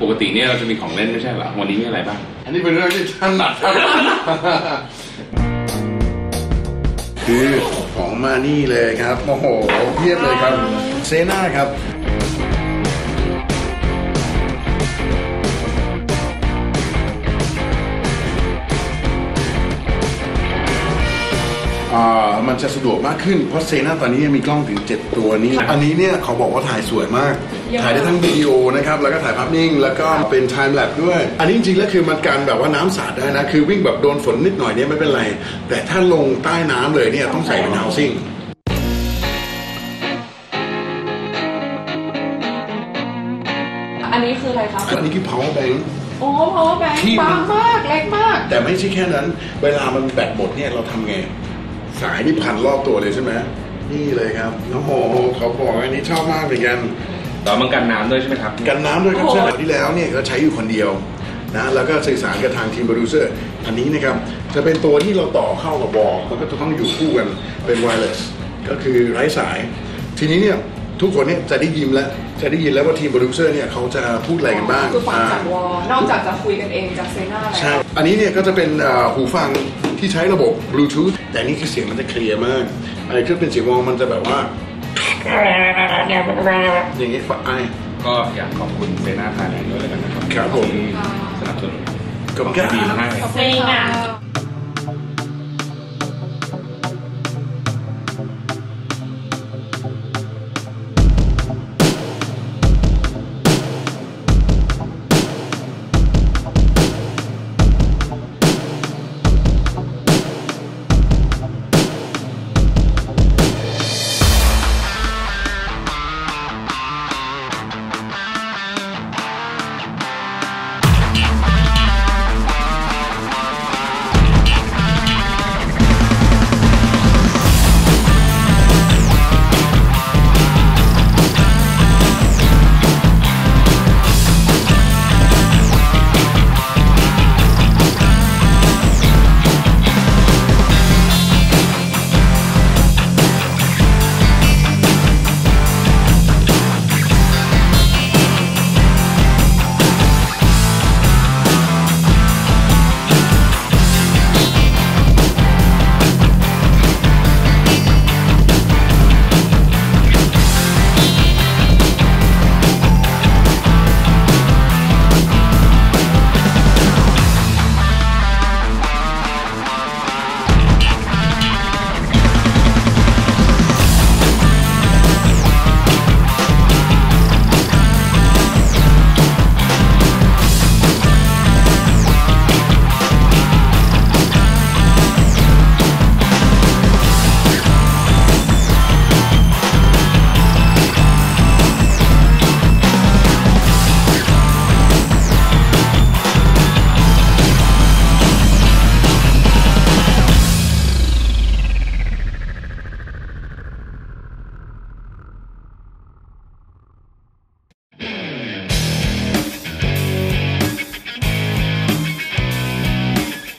ปกติเนี่ยเราจะมีของเล่นไม่ใช่เหรอ วันนี้มีอะไรบ้าง อันนี้เป็นเรื่องที่ถนัดครับ คือของมานี่เลยครับ โอ้โหเพียบเลยครับ เซน่าครับ อ่า มันจะสะดวกมากขึ้น เพราะเซน่าตอนนี้มีกล้องถึง 7 ตัวนี้ อันนี้เนี่ยเขาบอกว่าถ่ายสวยมาก ถ่ายได้ทั้งวิดีโอนะครับแล้วก็ถ่ายภาพนิ่ง แล้วก็เป็น time lapse ด้วย อันนี้จริงๆแล้วคือมันการแบบว่าน้ำสาดได้นะ คือวิ่งแบบโดนฝนนิดหน่อยเนี่ยไม่เป็นไร แต่ถ้าลงใต้น้ำเลยเนี่ยต้องใส่เป็น housing อันนี้คืออะไรคะอันนี้คือ power bank โอ้ power bank ที่มันบางมากเล็กมาก แต่ไม่ใช่แค่นั้น เวลามันแบตหมดเนี่ยเราทำไง สายนี่พันรอบตัวเลยใช่ไหมนี่เลยครับโอ้โหเขาบอกอันนี้ชอบมากเหมือนกัน ต่อมันกันน้ำด้วยใช่ไหมครับ กันน้ำด้วยครับโอ้โหใช่ที่แล้วเนี่ยก็ใช้อยู่คนเดียวนะแล้วก็สื่อสารกับทางทีมโปรดิวเซอร์อันนี้นะครับจะเป็นตัวที่เราต่อเข้ากับบอลมันก็จะต้องอยู่คู่กันเป็นไวเลสก็คือไร้สาย ทีนี้เนี่ยทุกคนเนี่ยจะได้ยินแล้วจะได้ยินแล้วว่าทีมโปรดิวเซอร์เนี่ยเขาจะพูดอะไรกันบ้างคือฟังจากอ่าวอลนอกจากจะคุยกันเองจากเซน่าแล้วใช่อันนี้เนี่ยก็จะเป็นอ่าหูฟังที่ใช้ระบบ Bluetooth แต่นี่คือเสียงมันจะเคลียร์มากไอ้เครื่องเป็นเสียงวองมันจะแบบว่า อย่างนี้ฝักไอก็อยากขอบคุณเซน่าไทยแลนด์ด้วยเลยกันนะครับครับผม ที่สนับสนุนขอบคุณครับ ดีมากขอบคุณค่ะ